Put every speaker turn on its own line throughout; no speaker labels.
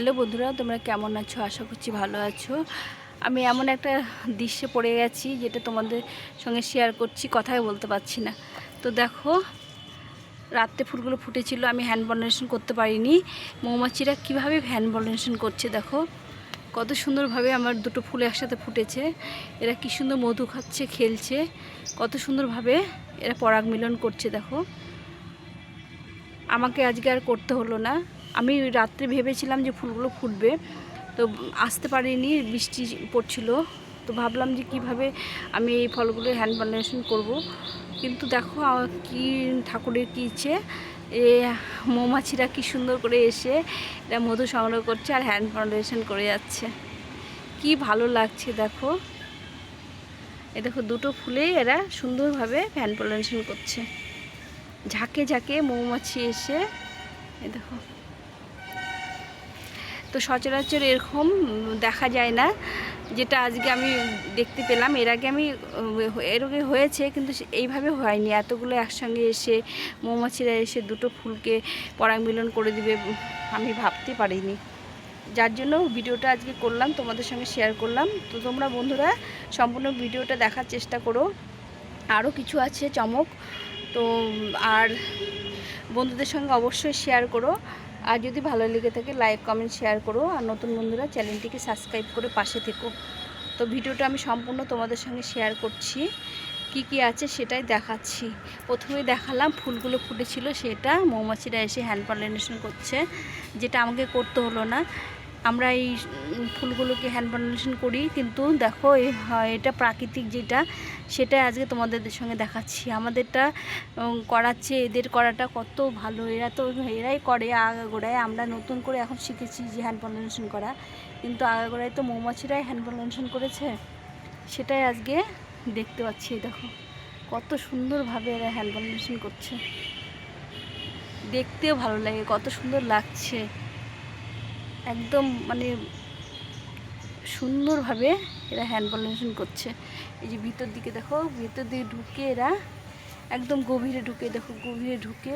Hello বন্ধুরা, তোমরা কেমন আছো? আশা করছি ভালো আছো। আমি এমন একটা দৃশ্যে পড়ে গেছি যেটা তোমাদের সঙ্গে শেয়ার করছি, কথাই বলতে পারছি না। তো দেখো রাত্রে ফুলগুলো ফুটেছিল, আমি হ্যান্ড পলিনেশন করতে পারিনি। মৌমাছিরা কীভাবে হ্যান্ড পলিনেশন করছে দেখো, কত সুন্দরভাবে আমার দুটো ফুল একসাথে ফুটেছে। এরা কি সুন্দর মধু খাচ্ছে, খেলছে, কত সুন্দরভাবে এরা পরাগ মিলন করছে দেখো। আমাকে আজকে আর করতে হলো না। আমি রাত্রে ভেবেছিলাম যে ফুলগুলো ফুটবে, তো আসতে পারিনি, বৃষ্টি পড়ছিল। তো ভাবলাম যে কীভাবে আমি এই ফলগুলো হ্যান্ড পলিনেশন করব। কিন্তু দেখো কি ঠাকুরের কী ইচ্ছে। এ, মৌমাছিরা কি সুন্দর করে এসে এরা মধু সংগ্রহ করছে আর হ্যান্ড পলিনেশন করে যাচ্ছে। কি ভালো লাগছে, দেখো। এ, দেখো, দুটো ফুলে এরা সুন্দরভাবে হ্যান্ড পলিনেশন করছে। ঝাঁকে ঝাঁকে মৌমাছি এসে, এ, দেখো। তো সচরাচর এরকম দেখা যায় না, যেটা আজকে আমি দেখতে পেলাম। এর আগে আমি, এর আগে হয়েছে কিন্তু এইভাবে হয়নি। এতগুলো একসঙ্গে এসে মৌমাছিরা এসে দুটো ফুলকে পরাগ মিলন করে দিবে, আমি ভাবতে পারিনি। যার জন্য ভিডিওটা আজকে করলাম, তোমাদের সঙ্গে শেয়ার করলাম। তো তোমরা বন্ধুরা, সম্পূর্ণ ভিডিওটা দেখার চেষ্টা করো। আরও কিছু আছে চমক, তো আর বন্ধুদের সঙ্গে অবশ্যই শেয়ার করো। আর যদি ভালো লেগে থাকে লাইক কমেন্ট শেয়ার করো। আর নতুন বন্ধুরা, চ্যানেলটিকে সাবস্ক্রাইব করে পাশে থেকো। তো ভিডিওটা আমি সম্পূর্ণ তোমাদের সঙ্গে শেয়ার করছি। কি কি আছে সেটাই দেখাচ্ছি। প্রথমে দেখালাম ফুলগুলো ফুটেছিল, সেটা মৌমাছিরা এসে হ্যান্ড পলিনেশন করছে। যেটা আমাকে করতে হলো না। আমরা এই ফুলগুলোকে হ্যান্ড পলিনেশন করি, কিন্তু দেখো, এ- এটা প্রাকৃতিক যেটা সেটা আজকে তোমাদের সঙ্গে দেখাচ্ছি। আমাদেরটা করাচ্ছে, এদের করাটা কত ভালো। এরা তো, এরাই করে আগাগোড়ায়। আমরা নতুন করে এখন শিখেছি যে হ্যান্ড পলিনেশন করা। কিন্তু আগাগোড়ায় তো মৌমাছিরাই হ্যান্ড পলিনেশন করেছে। সেটাই আজকে দেখতে পাচ্ছি দেখো। কত সুন্দরভাবে এরা হ্যান্ড পলিনেশন করছে। দেখতেও ভালো লাগে, কত সুন্দর লাগছে। একদম মানে সুন্দরভাবে এরা হ্যান্ড পলিনেশন করছে। এই যে ভিতর দিকে দেখো, ভিতর দিকে ঢুকে এরা একদম গভীরে ঢুকে, দেখো গভীরে ঢুকে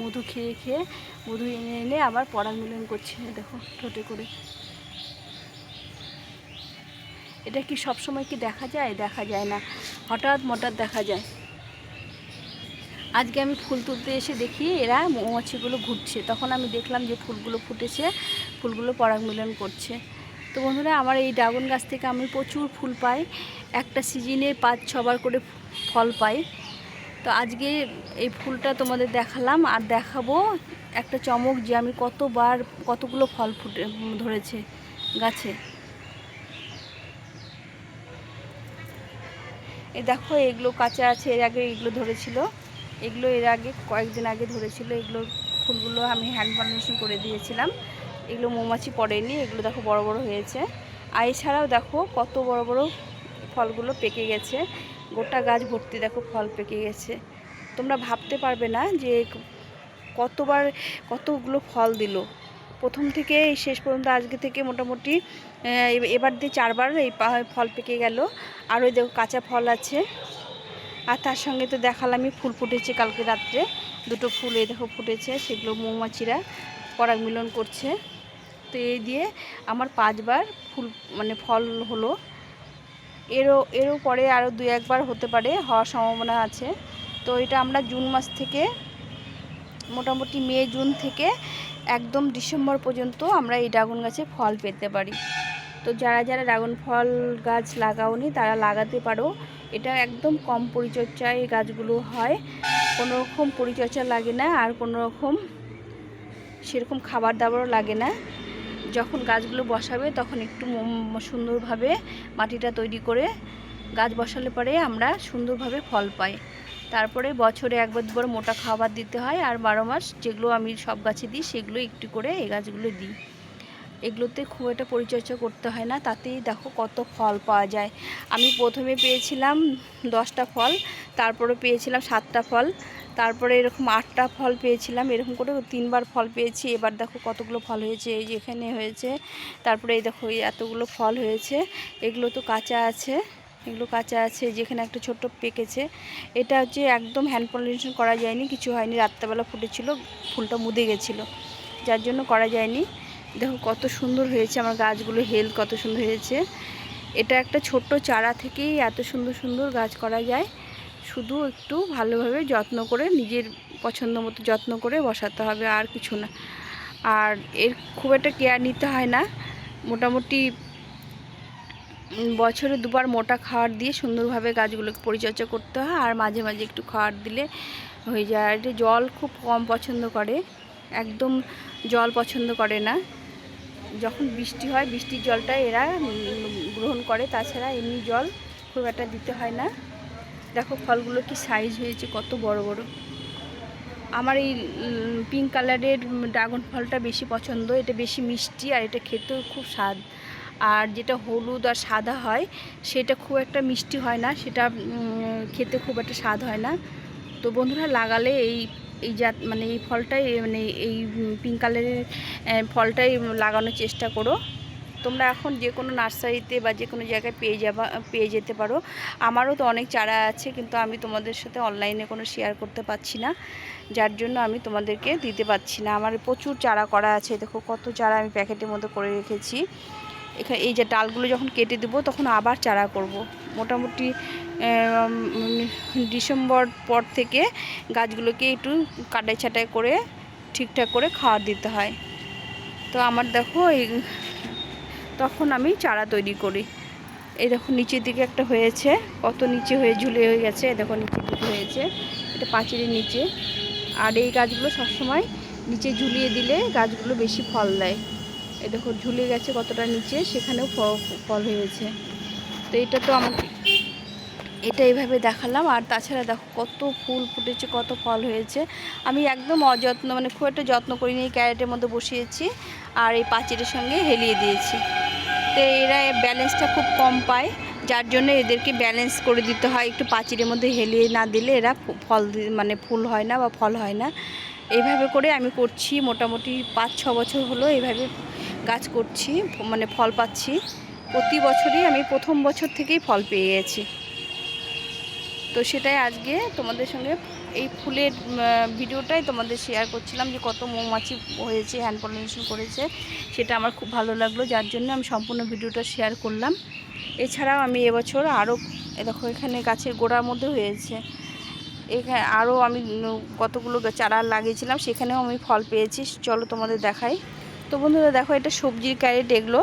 মধু খেয়ে খেয়ে, মধু এনে এনে আবার পরাগ মিলন করছে দেখো ঠোঁটে করে। এটা কি সব সময় কি দেখা যায়? দেখা যায় না। হঠাৎ মঠাৎ দেখা যায়। আজকে আমি ফুল তুলতে এসে দেখি এরা মৌমাছিগুলো ঘুরছে। তখন আমি দেখলাম যে ফুলগুলো ফুটেছে। ফুলগুলো পরাগ মিলন করছে। তো বন্ধুরা, আমার এই ড্রাগন গাছ থেকে আমি প্রচুর ফুল পাই। একটা সিজনে পাঁচ, ছবার করে ফল পাই। তো আজকে এই ফুলটা তোমাদের দেখালাম। আর দেখাবো একটা চমক যে আমি কতবার কতগুলো ফল ফুটে ধরেছে গাছে। এই দেখো, এগুলো কাঁচা আছে, এর আগে এগুলো ধরেছিল। এগুলো এর আগে কয়েকদিন আগে ধরেছিল। এগুলো ফুলগুলো আমি হ্যান্ড পলিনেশন করে দিয়েছিলাম। এগুলো মৌমাছি পড়েনি, এগুলো দেখো বড় বড় হয়েছে। আর এছাড়াও দেখো কত বড় বড় ফলগুলো পেকে গেছে। গোটা গাছ ভর্তি দেখো ফল পেকে গেছে। তোমরা ভাবতে পারবে না যে কতবার কতগুলো ফল দিল। প্রথম থেকে শেষ পর্যন্ত, আজকে থেকে মোটামুটি এবার দিয়ে চারবার এই ফল পেকে গেল। আর ওই দেখো কাঁচা ফল আছে। আর তার সঙ্গে তো দেখালামই, ফুল ফুটেছে কালকে রাত্রে। দুটো ফুল এই দেখো ফুটেছে, সেগুলো মৌমাছিরা পরাগ মিলন করছে। তো এই দিয়ে আমার পাঁচবার ফুল মানে ফল হলো। এরও এরও পরে আরও দু একবার হতে পারে, হওয়ার সম্ভাবনা আছে। তো এটা আমরা জুন মাস থেকে, মোটামুটি মে, জুন থেকে একদম ডিসেম্বর পর্যন্ত আমরা এই ড্রাগন গাছে ফল পেতে পারি। তো যারা যারা ড্রাগন ফল গাছ লাগাওনি, তারা লাগাতে পারো। এটা একদম কম পরিচর্যায় এই গাছগুলো হয়। কোনো রকম পরিচর্যা লাগে না, আর কোনো রকম সেরকম খাবার দাবারও লাগে না। যখন গাছগুলো বসাবে তখন একটু সুন্দরভাবে মাটিটা তৈরি করে গাছ বসালে পরে আমরা সুন্দরভাবে ফল পাই। তারপরে বছরে একবার দুবার মোটা খাবার দিতে হয় আর বারো মাস যেগুলো আমি সব গাছে দিই সেগুলো একটু করে এই গাছগুলো দিই। এগুলোতে খুব একটা পরিচর্যা করতে হয় না, তাতেই দেখো কত ফল পাওয়া যায়। আমি প্রথমে পেয়েছিলাম দশটা ফল, তারপরে পেয়েছিলাম সাতটা ফল। তারপরে এরকম আটটা ফল পেয়েছিলাম, এরকম করে তিনবার ফল পেয়েছি। এবার দেখো কতগুলো ফল হয়েছে, এই যেখানে হয়েছে, তারপরে এই দেখো এই এতগুলো ফল হয়েছে, এগুলো তো কাঁচা আছে, এগুলো কাঁচা আছে যেখানে একটা ছোট্ট পেকেছে। এটা হচ্ছে একদম হ্যান্ড পলিনেশন করা যায়নি, কিছু হয়নি, রাত্রেবেলা ফুটেছিল, ফুলটা মুদে গেছিল, যার জন্য করা যায়নি। দেখো কত সুন্দর হয়েছে আমার গাছগুলো হেলথ কত সুন্দর হয়েছে। এটা একটা ছোট্ট চারা থেকেই এত সুন্দর সুন্দর গাছ করা যায়। শুধু একটু ভালোভাবে যত্ন করে, নিজের পছন্দ মতো যত্ন করে বসাতে হবে আর কিছু না। আর এর খুব একটা কেয়ার নিতে হয় না। মোটামুটি বছরে দুবার মোটা খাবার দিয়ে সুন্দরভাবে গাছগুলোকে পরিচর্যা করতে হয় আর মাঝে মাঝে একটু খাবার দিলে হয়ে যায়। আর জল খুব কম পছন্দ করে, একদম জল পছন্দ করে না। যখন বৃষ্টি হয়, বৃষ্টির জলটা এরা গ্রহণ করে। তাছাড়া এমনি জল খুব একটা দিতে হয় না। দেখো ফলগুলো কি সাইজ হয়েছে, কত বড় বড়। আমার এই পিঙ্ক কালারের ড্রাগন ফলটা বেশি পছন্দ, এটা বেশি মিষ্টি আর এটা খেতেও খুব স্বাদ। আর যেটা হলুদ আর সাদা হয়, সেটা খুব একটা মিষ্টি হয় না, সেটা খেতে খুব একটা স্বাদ হয় না। তো বন্ধুরা, লাগালে এই এই জাত মানে এই ফলটাই মানে এই পিঙ্ক কালারের ফলটাই লাগানোর চেষ্টা করো। তোমরা এখন যে কোনো নার্সারিতে বা যে কোনো জায়গায় পেয়ে যাবা, পেয়ে যেতে পারো। আমারও তো অনেক চারা আছে, কিন্তু আমি তোমাদের সাথে অনলাইনে কোনো শেয়ার করতে পারছি না। যার জন্য আমি তোমাদেরকে দিতে পারছি না। আমার প্রচুর চারা করা আছে, দেখো কত চারা আমি প্যাকেটের মধ্যে করে রেখেছি। এখানে এই যে ডালগুলো যখন কেটে দেবো, তখন আবার চারা করব। মোটামুটি ডিসেম্বর পর থেকে গাছগুলোকে একটু কাটাই ছাটাই করে ঠিকঠাক করে খাওয়ার দিতে হয়। তো আমার দেখো এই তখন আমি চারা তৈরি করি। এই দেখো নিচের দিকে একটা হয়েছে, কত নিচে হয়ে ঝুলে হয়ে গেছে দেখো নিচের দিকে হয়েছে, এটা পাঁচিলের নিচে। আর এই গাছগুলো সবসময় নিচে ঝুলিয়ে দিলে গাছগুলো বেশি ফল দেয়। এই দেখো ঝুলে গেছে কতটা নিচে, সেখানেও ফল হয়েছে। তো এটা তো আমাকে, এটা এইভাবে দেখালাম। আর তাছাড়া দেখো কত ফুল ফুটেছে, কত ফল হয়েছে। আমি একদম অযত্ন মানে খুব একটা যত্ন করিনি ক্যারেটের মধ্যে বসিয়েছি। আর এই পাঁচিরের সঙ্গে হেলিয়ে দিয়েছি। তো এরা ব্যালেন্সটা খুব কম পায়, যার জন্য এদেরকে ব্যালেন্স করে দিতে হয়। একটু পাঁচিরের মধ্যে হেলিয়ে না দিলে এরা ফল মানে ফুল হয় না বা ফল হয় না। এইভাবে করে আমি করছি, মোটামুটি পাঁচ, ছ বছর হলো এইভাবে কাজ করছি মানে ফল পাচ্ছি। প্রতি বছরই আমি প্রথম বছর থেকেই ফল পেয়ে গেছি। তো সেটাই আজকে তোমাদের সঙ্গে এই ফুলের ভিডিওটাই তোমাদের শেয়ার করছিলাম যে কত মৌমাছি হয়েছে হ্যান্ড পলিনেশন করেছে, সেটা আমার খুব ভালো লাগল, যার জন্য আমি সম্পূর্ণ ভিডিওটা শেয়ার করলাম। এছাড়াও আমি এবছর আরও দেখো এখানে গাছের গোড়ার মধ্যে হয়েছে। এখানে আরও আমি কতগুলো চারা লাগিয়েছিলাম, সেখানেও আমি ফল পেয়েছি, চলো তোমাদের দেখাই। তো বন্ধুরা দেখো, এটা সবজির ক্যারেট এগুলো।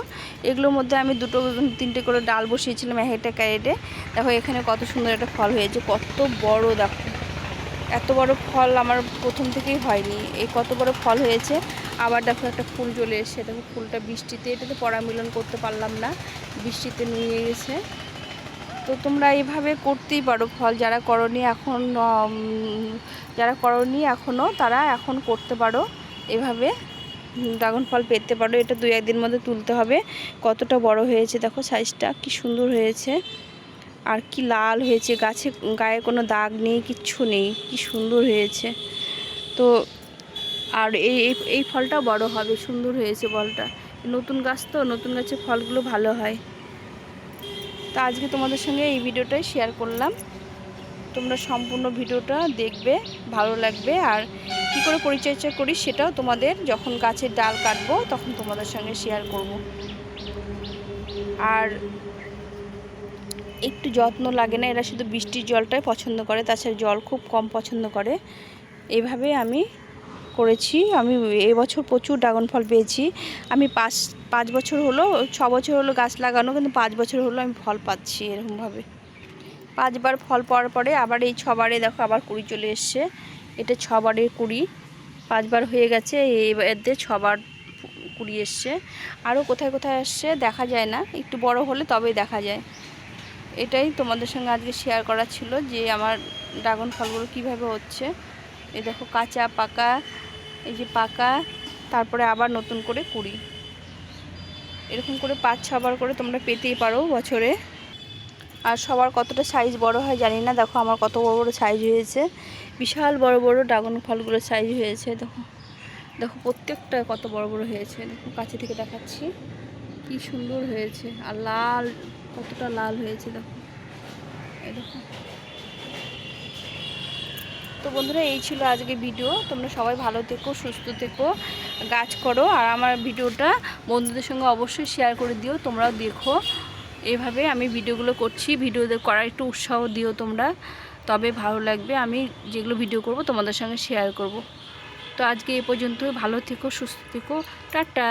এগুলোর মধ্যে আমি দুটো তিনটে করে ডাল বসিয়েছিলাম এক একটা ক্যারেটে। দেখো, এখানে কত সুন্দর একটা ফল হয়েছে, কত বড় দেখো। এত বড় ফল আমার প্রথম থেকেই হয়নি, এই কত বড় ফল হয়েছে। আবার দেখো, একটা ফুল চলে এসেছে, দেখো, ফুলটা বৃষ্টিতে, এটা তো পরামিলন করতে পারলাম না, বৃষ্টিতে নিয়ে গেছে। তো তোমরা এইভাবে করতেই পারো ফল, যারা করনি এখন যারা করনি এখনও তারা এখন করতে পারো, এভাবে। ড্রাগন ফল পেতে পারো, এটা দুই একদিন মধ্যে তুলতে হবে। কতটা বড় হয়েছে দেখো সাইজটা কি সুন্দর হয়েছে। আর কি লাল হয়েছে, গাছে, গায়ে কোনো দাগ নেই, কিচ্ছু নেই, কি সুন্দর হয়েছে। তো আর এই, এই- ফলটা বড় হবে, সুন্দর হয়েছে ফলটা নতুন গাছ তো, নতুন গাছের ফলগুলো ভালো হয়। তো আজকে তোমাদের সঙ্গে এই ভিডিওটাই শেয়ার করলাম। তোমরা সম্পূর্ণ ভিডিওটা দেখবে, ভালো লাগবে আর কি করে পরিচর্যা করি সেটাও তোমাদের যখন গাছের ডাল কাটবো তখন তোমাদের সঙ্গে শেয়ার করব। আর একটু যত্ন লাগে না, এরা শুধু বৃষ্টির জলটাই পছন্দ করে, তাছাড়া জল খুব কম পছন্দ করে। এইভাবে আমি করেছি, আমি এবছর প্রচুর ড্রাগন ফল পেয়েছি। আমি পাঁচ পাঁচ বছর হলো, ছ বছর হলো গাছ লাগানো, কিন্তু পাঁচ বছর হলো আমি ফল পাচ্ছি এরকমভাবে। পাঁচবার ফল পাওয়ার পরে আবার এই ছবারে দেখো আবার কুড়ি চলে এসছে। এটা ছবারের কুড়ি। পাঁচবার হয়ে গেছে এতে ছবার কুড়ি এসছে। আরও কোথায় কোথায় আসছে দেখা যায় না, একটু বড় হলে তবেই দেখা যায়। এটাই তোমাদের সঙ্গে আজকে শেয়ার করা ছিল যে আমার ড্রাগন ফলগুলো কীভাবে হচ্ছে। এই দেখো কাঁচা, পাকা, এই যে পাকা, তারপরে আবার নতুন করে কুড়ি। এরকম করে পাঁচ, ছবার করে তোমরা পেতেই পারো বছরে। আর সবার কতটা সাইজ বড় হয় জানি না। দেখো আমার কত বড় বড় সাইজ হয়েছে। বিশাল বড় বড় ড্রাগন ফলগুলো সাইজ হয়েছে, দেখো। দেখো প্রত্যেকটা কত বড় বড় হয়েছে। দেখো কাছে থেকে দেখাচ্ছি। কি সুন্দর হয়েছে। আর লাল, কতটা লাল হয়েছে, দেখো। দেখো। তো বন্ধুরা, এই ছিল আজকে ভিডিও তোমরা সবাই ভালো থেকো, সুস্থ থেকো, গাছ করো। আর আমার ভিডিওটা বন্ধুদের সঙ্গে অবশ্যই শেয়ার করে দিও। তোমরাও দেখো। এভাবে আমি ভিডিওগুলো করছি, ভিডিও করার একটু উৎসাহ দিও তোমরা। তবে ভালো লাগবে, আমি যেগুলো ভিডিও করব তোমাদের সঙ্গে শেয়ার করব। তো আজকে এ পর্যন্ত ভালো থেকো, সুস্থ থেকো, টাটা।